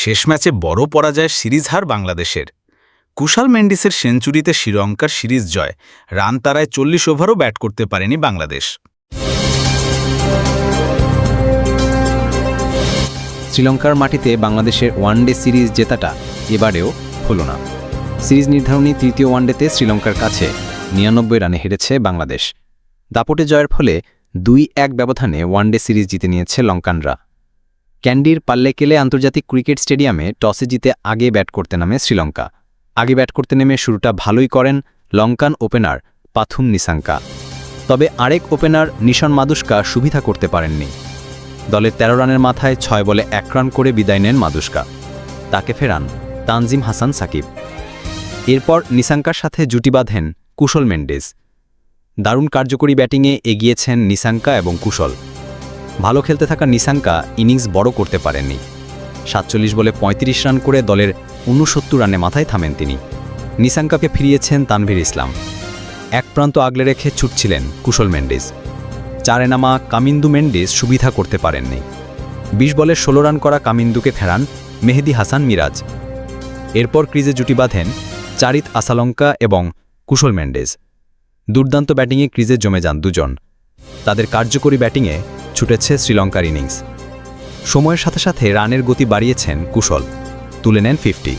শেষ ম্যাচে বড় পরাজয় সিরিজ হার বাংলাদেশের। কুশাল মেন্ডিসের সেঞ্চুরিতে শ্রীলঙ্কার সিরিজ জয়, রান তারায় চল্লিশ ওভারও ব্যাট করতে পারেনি বাংলাদেশ। শ্রীলঙ্কার মাটিতে বাংলাদেশের ওয়ানডে সিরিজ জেতাটা এবারেও হলো না। সিরিজ নির্ধারণী তৃতীয় ওয়ানডেতে শ্রীলঙ্কার কাছে নিরানব্বই রানে হেরেছে বাংলাদেশ। দাপটে জয়ের ফলে দুই এক ব্যবধানে ওয়ানডে সিরিজ জিতে নিয়েছে লঙ্কানরা। ক্যান্ডির পাল্লেকেলে আন্তর্জাতিক ক্রিকেট স্টেডিয়ামে টসে জিতে আগে ব্যাট করতে নামে শ্রীলঙ্কা। আগে ব্যাট করতে নেমে শুরুটা ভালোই করেন লঙ্কান ওপেনার পাথুম নিসাঙ্কা তবে আরেক ওপেনার নিশন মাদুস্কা সুবিধা করতে পারেননি। দলের ১৩ রানের মাথায় ছয় বলে এক রান করে বিদায় নেন মাদুস্কা। তাকে ফেরান তানজিম হাসান সাকিব। এরপর নিসাঙ্কার সাথে জুটি বাঁধেন কুশল মেন্ডেজ। দারুণ কার্যকরী ব্যাটিংয়ে এগিয়েছেন নিসাঙ্কা এবং কুশল। ভালো খেলতে থাকা নিসাঙ্কা ইনিংস বড় করতে পারেননি। সাতচল্লিশ বলে ৩৫ রান করে দলের উনসত্তর রানে মাথায় থামেন তিনি। নিসাঙ্কাকে ফিরিয়েছেন তানভীর ইসলাম। এক প্রান্ত আগলে রেখে ছুটছিলেন কুশল মেন্ডেজ চারে নামা কামিন্দু মেন্ডিস সুবিধা করতে পারেননি। বিশ বলে ষোলো রান করা কামিন্দুকে ফেরান মেহেদি হাসান মিরাজ। এরপর ক্রিজে জুটি বাঁধেন চারিত আসালঙ্কা এবং কুশল মেন্ডেজ দুর্দান্ত ব্যাটিংয়ে ক্রিজে জমে যান দুজন। তাদের কার্যকরী ব্যাটিংয়ে ছুটেছে শ্রীলঙ্কার ইনিংস। সময়ের সাথে সাথে রানের গতি বাড়িয়েছেন কুশল। তুলে নেন ফিফটি।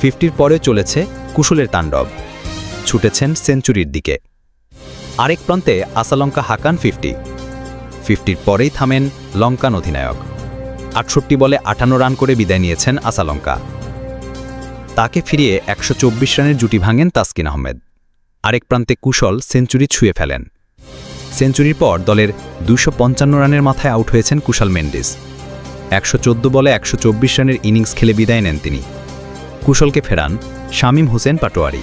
ফিফটির পরে চলেছে কুশলের তাণ্ডব। ছুটেছেন সেঞ্চুরির দিকে। আরেক প্রান্তে আসালঙ্কা হাকান ফিফটি। ফিফটির পরেই থামেন লঙ্কান অধিনায়ক। আটষট্টি বলে আটান্ন রান করে বিদায় নিয়েছেন আসালঙ্কা। তাকে ফিরিয়ে একশো চব্বিশ রানের জুটি ভাঙেন তাসকিন আহমেদ। আরেক প্রান্তে কুশল সেঞ্চুরি ছুঁয়ে ফেলেন। সেঞ্চুরির পর দলের দুশো রানের মাথায় আউট হয়েছেন কুশাল মেন্ডিস। একশো চোদ্দ বলে একশো চব্বিশ রানের ইনিংস খেলে বিদায় নেন তিনি। কুশলকে ফেরান শামীম হোসেন পাটোয়ারি।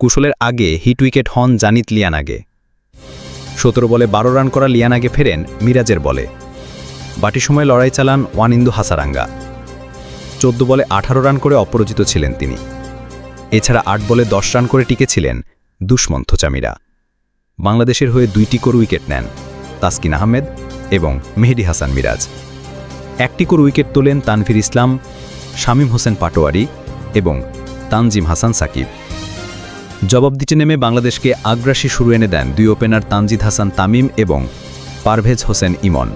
কুশলের আগে হিট উইকেট হন জানিত লিয়ানাগে। সতেরো বলে বারো রান করা লিয়ানাগে ফেরেন মিরাজের বলে। বাটি সময় লড়াই চালান ওয়ানিন্দু হাসারাঙ্গা। চোদ্দ বলে আঠারো রান করে অপরাজিত ছিলেন তিনি। এছাড়া আট বলে দশ রান করে টিকেছিলেন দুষ্মন্থ চামিরা। বাংলাদেশের হয়ে দুইটি করে উইকেট নেন, তাসকিন আহমেদ এবং মেহেদি হাসান মিরাজ। একটি করে উইকেট তোলেন তানভীর ইসলাম, শামীম হোসেন পাটোয়ারি এবং তানজিম হাসান সাকিব। জবাব দিতে নেমে বাংলাদেশকে আগ্রাসী শুরু এনে দেন দুই ওপেনার তানজিদ হাসান তামিম এবং পারভেজ হোসেন ইমন।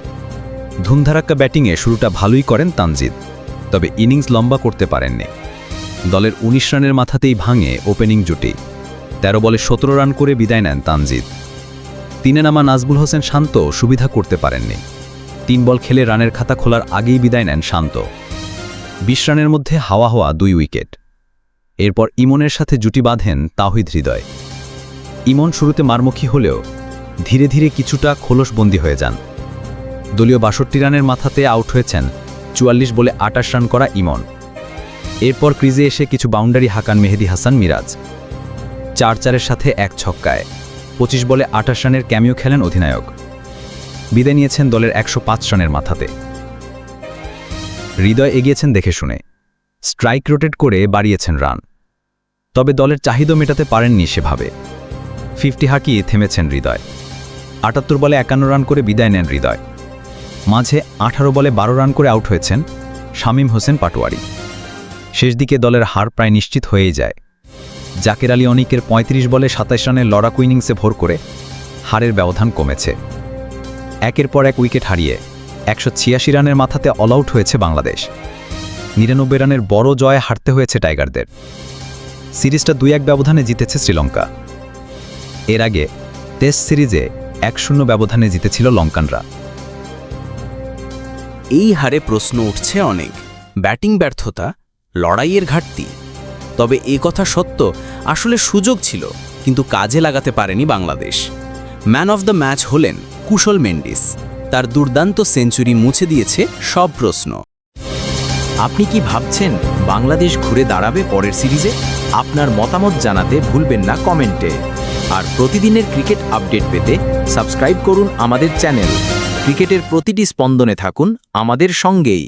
ধুমধারাক্কা ব্যাটিংয়ে শুরুটা ভালোই করেন তানজিদ, তবে ইনিংস লম্বা করতে পারেননি। দলের ১৯ রানের মাথাতেই ভাঙে ওপেনিং জুটি। ১৩ বলে ১৭ রান করে বিদায় নেন তানজিদ। তিনে নামা নাজবুল হোসেন শান্ত সুবিধা করতে পারেননি। তিন বল খেলে রানের খাতা খোলার আগেই বিদায় নেন শান্ত। বিশ রানের মধ্যে হাওয়া হওয়া দুই উইকেট। এরপর ইমনের সাথে জুটি বাঁধেন তাহিদ হৃদয়। ইমন শুরুতে মারমুখী হলেও ধীরে ধীরে কিছুটা খোলসবন্দি হয়ে যান। দলীয় বাষট্টি রানের মাথাতে আউট হয়েছেন চুয়াল্লিশ বলে আটাশ রান করা ইমন। এরপর ক্রিজে এসে কিছু বাউন্ডারি হাকান মেহেদি হাসান মিরাজ। চার চারের সাথে এক ছক্কায়। পঁচিশ বলে আঠাশ রানের ক্যামিও খেলেন অধিনায়ক। বিদায় নিয়েছেন দলের একশো পাঁচ রানের মাথাতে। হৃদয় এগিয়েছেন দেখে শুনে। স্ট্রাইক রোটেট করে বাড়িয়েছেন রান। তবে দলের চাহিদা মেটাতে পারেননি সেভাবে। ফিফটি হাঁকিয়ে থেমেছেন হৃদয়। আটাত্তর বলে একান্ন রান করে বিদায় নেন হৃদয়। মাঝে আঠারো বলে বারো রান করে আউট হয়েছেন শামীম হোসেন পাটোয়ারি। শেষ দিকে দলের হার প্রায় নিশ্চিত হয়েই যায়। জাকের আলী অনিকের ৩৫ বলে সাতাইশ রানের লড়াকু ইনিংসে ভোর করে হারের ব্যবধান কমেছে। একের পর এক উইকেট হারিয়ে একশো ছিয়াশি রানের মাথাতে অল আউট হয়েছে বাংলাদেশ। নিরানব্বই রানের বড় জয়ে হারতে হয়েছে টাইগারদের। সিরিজটা দুই এক ব্যবধানে জিতেছে শ্রীলঙ্কা। এর আগে টেস্ট সিরিজে এক শূন্য ব্যবধানে জিতেছিল লঙ্কানরা। এই হারে প্রশ্ন উঠছে অনেক। ব্যাটিং ব্যর্থতা, লড়াইয়ের ঘাটতি। তবে এ কথা সত্য, আসলে সুযোগ ছিল, কিন্তু কাজে লাগাতে পারেনি Bangladesh. Man of the match হলেন কুশল মেন্ডিস। তার দুর্দান্ত সেঞ্চুরি মুছে দিয়েছে সব প্রশ্ন। আপনি কি ভাবছেন বাংলাদেশ ঘুরে দাঁড়াবে পরের সিরিজে? আপনার মতামত জানাতে ভুলবেন না কমেন্টে। আর প্রতিদিনের ক্রিকেট আপডেট পেতে সাবস্ক্রাইব করুন আমাদের চ্যানেল। ক্রিকেটের প্রতিটি স্পন্দনে থাকুন আমাদের সঙ্গেই।